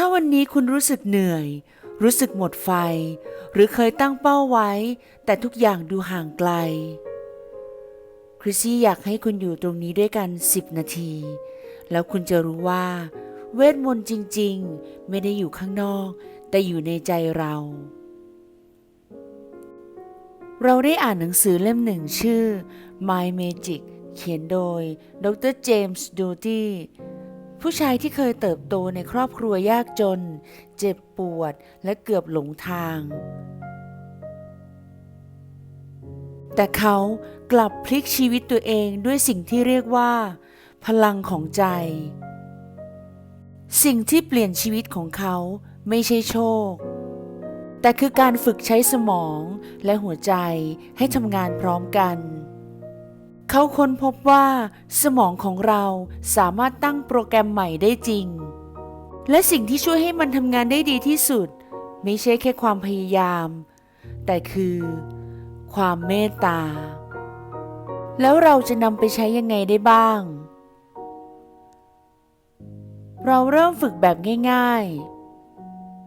ถ้าวันนี้คุณรู้สึกเหนื่อย รู้สึกหมดไฟ หรือเคยตั้งเป้าไว้ แต่ทุกอย่างดูห่างไกล คริสซี่อยากให้คุณอยู่ตรงนี้ด้วยกัน 10 นาที แล้วคุณจะรู้ว่า เวทมนต์จริง ๆ ไม่ได้อยู่ข้างนอก แต่อยู่ในใจเรา เราได้อ่านหนังสือเล่มหนึ่งชื่อ My Magic เขียนโดย ดรเจมส์ดูตี้ ผู้ชายที่เคยเติบโตในครอบครัวยากจน เจ็บปวดและเกือบหลงทาง แต่เขากลับพลิกชีวิตตัวเองด้วยสิ่งที่เรียกว่า พลังของใจ สิ่งที่เปลี่ยนชีวิตของเขาไม่ใช่โชค แต่คือการฝึกใช้สมองและหัวใจให้ทำงานพร้อมกัน เขาค้นพบว่าสมองของเราสามารถตั้งโปรแกรมใหม่ได้จริง และสิ่งที่ช่วยให้มันทำงานได้ดีที่สุด ไม่ใช่แค่ความพยายาม แต่คือ ความเมตตา แล้วเราจะนำไปใช้ยังไงได้บ้าง เราเริ่มฝึกแบบง่าย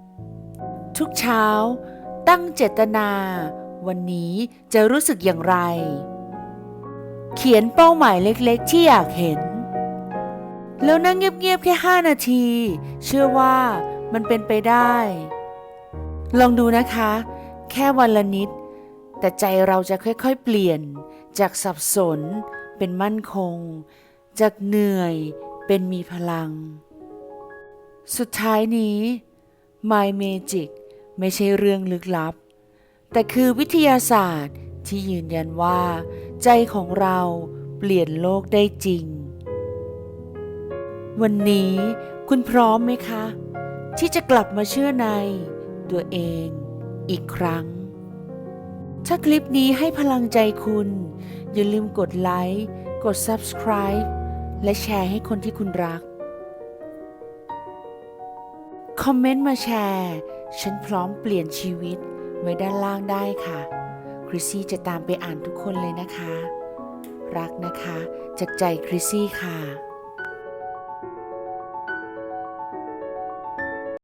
ๆ ทุกเช้า ตั้งเจตนา วันนี้จะรู้สึกอย่างไร เขียนเป้าหมายเล็กๆ ที่อยากเห็น แล้วนั่งเงียบๆ แค่ 5 นาที เชื่อว่ามันเป็นไปได้ ลองดูนะคะ แค่วันละนิด แต่ใจเราจะค่อยๆ เปลี่ยน จากสับสน เป็นมั่นคง จากเหนื่อยเป็นมีพลัง สุดท้ายนี้ My Magic ไม่ใช่เรื่องลึกลับ แต่คือวิทยาศาสตร์ ที่ยืนยันว่า ใจของเราเปลี่ยนโลกได้จริง วันนี้คุณพร้อมไหมคะ ที่จะกลับมาเชื่อในตัวเองอีกครั้ง ถ้าคลิปนี้ให้พลังใจคุณ อย่าลืมกดไลค์กด Subscribe และแชร์ให้คนที่คุณรัก คอมเมนต์มาแชร์ ฉันพร้อมเปลี่ยนชีวิตไว้ด้านล่างได้ค่ะ ริสซี่จะตามไปอ่านทุกคนเลยนะคะ รักนะคะ จากใจคริสซี่ค่ะ